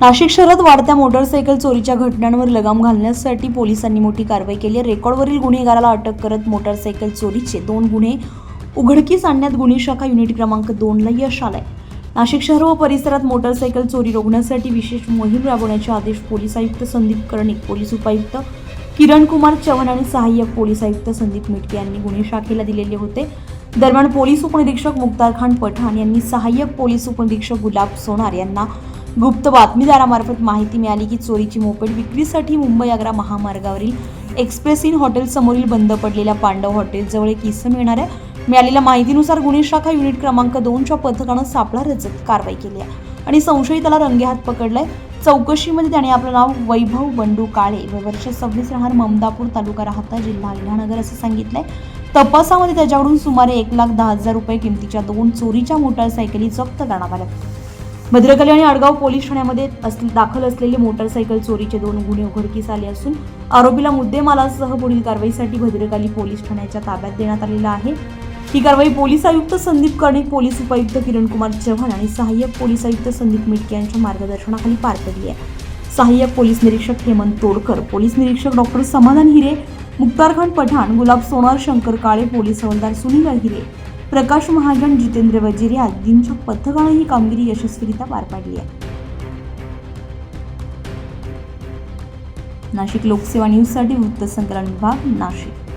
नाशिक शहरात वाढत्या मोटरसायकल चोरीच्या घटनांवर लगाम घालण्यासाठी पोलिसांनी मोठी कारवाई केली आहे. रेकॉर्डवरील गुन्हेगाराला अटक करत मोटरसायकल चोरीचे दोन गुन्हे उघडकीस आणण्यात गुन्हे शाखा युनिट क्रमांक दोनला यश आलंय. नाशिक शहर व परिसरात मोटरसायकल चोरी रोखण्यासाठी विशेष मोहीम राबवण्याचे आदेश पोलीस आयुक्त संदीप कर्णिक पोलीस उपायुक्त किरण कुमार चव्हाण आणि सहाय्यक पोलीस आयुक्त संदीप मिटके यांनी गुन्हे शाखेला दिलेले होते. दरम्यान पोलीस उपनिरीक्षक मुक्तार खान पठाण यांनी सहाय्यक पोलीस उपनिरीक्षक गुलाब सोनार यांना गुप्त बातमीदारामार्फत माहिती मिळाली की चोरीची मोपेड विक्रीसाठी मुंबई आग्रा महामार्गावरील एक्सप्रेस इन हॉटेल समोरील बंद पडलेल्या पांडव हॉटेलजवळ एक इसम येणार आहे मिळालेल्या माहितीनुसार गुन्हे शाखा युनिट क्रमांक दोनच्या पथकानं सापळा रचत कारवाई केली आहे. आणि संशयिताला रंगेहात पकडलाय. चौकशीमध्ये त्याने आपलं नाव वैभव बंडू काळे व वर्ष सव्वीस राहणार ममदापूर तालुका राहता जिल्हा अहिलानगर असं सांगितलंय. तपासामध्ये त्याच्याकडून सुमारे एक लाख दहा हजार रुपये किमतीच्या दोन चोरीच्या मोटारसायकली जप्त करण्यात आल्या. भद्रकाली आणि आडगाव पोलीस ठाण्यामध्ये दाखल असलेले मोटारसायकल चोरीचे दोन गुन्हे उघडकीस आले असून आरोपीला मुद्देमालासह पुढील कारवाईसाठी भद्रकाली पोलीस ठाण्याच्या ताब्यात देण्यात आलेला आहे. ही कारवाई पोलीस आयुक्त संदीप कर्णिक पोलीस उपायुक्त किरण कुमार चव्हाण आणि सहाय्यक पोलीस आयुक्त संदीप मिटके यांच्या मार्गदर्शनाखाली पार पडली आहे. सहाय्यक पोलीस निरीक्षक हेमंत तोडकर पोलीस निरीक्षक डॉक्टर समाधान हिरे मुक्तार खान पठाण गुलाब सोनार शंकर काळे पोलीस हवालदार सुनील हिरे प्रकाश महाजन जितेंद्र वजिरे आदींच्या पथकानं ही कामगिरी यशस्वीरित्या पार पाडली आहे. नाशिक लोकसेवा न्यूजसाठी वृत्तसंकलन विभाग नाशिक.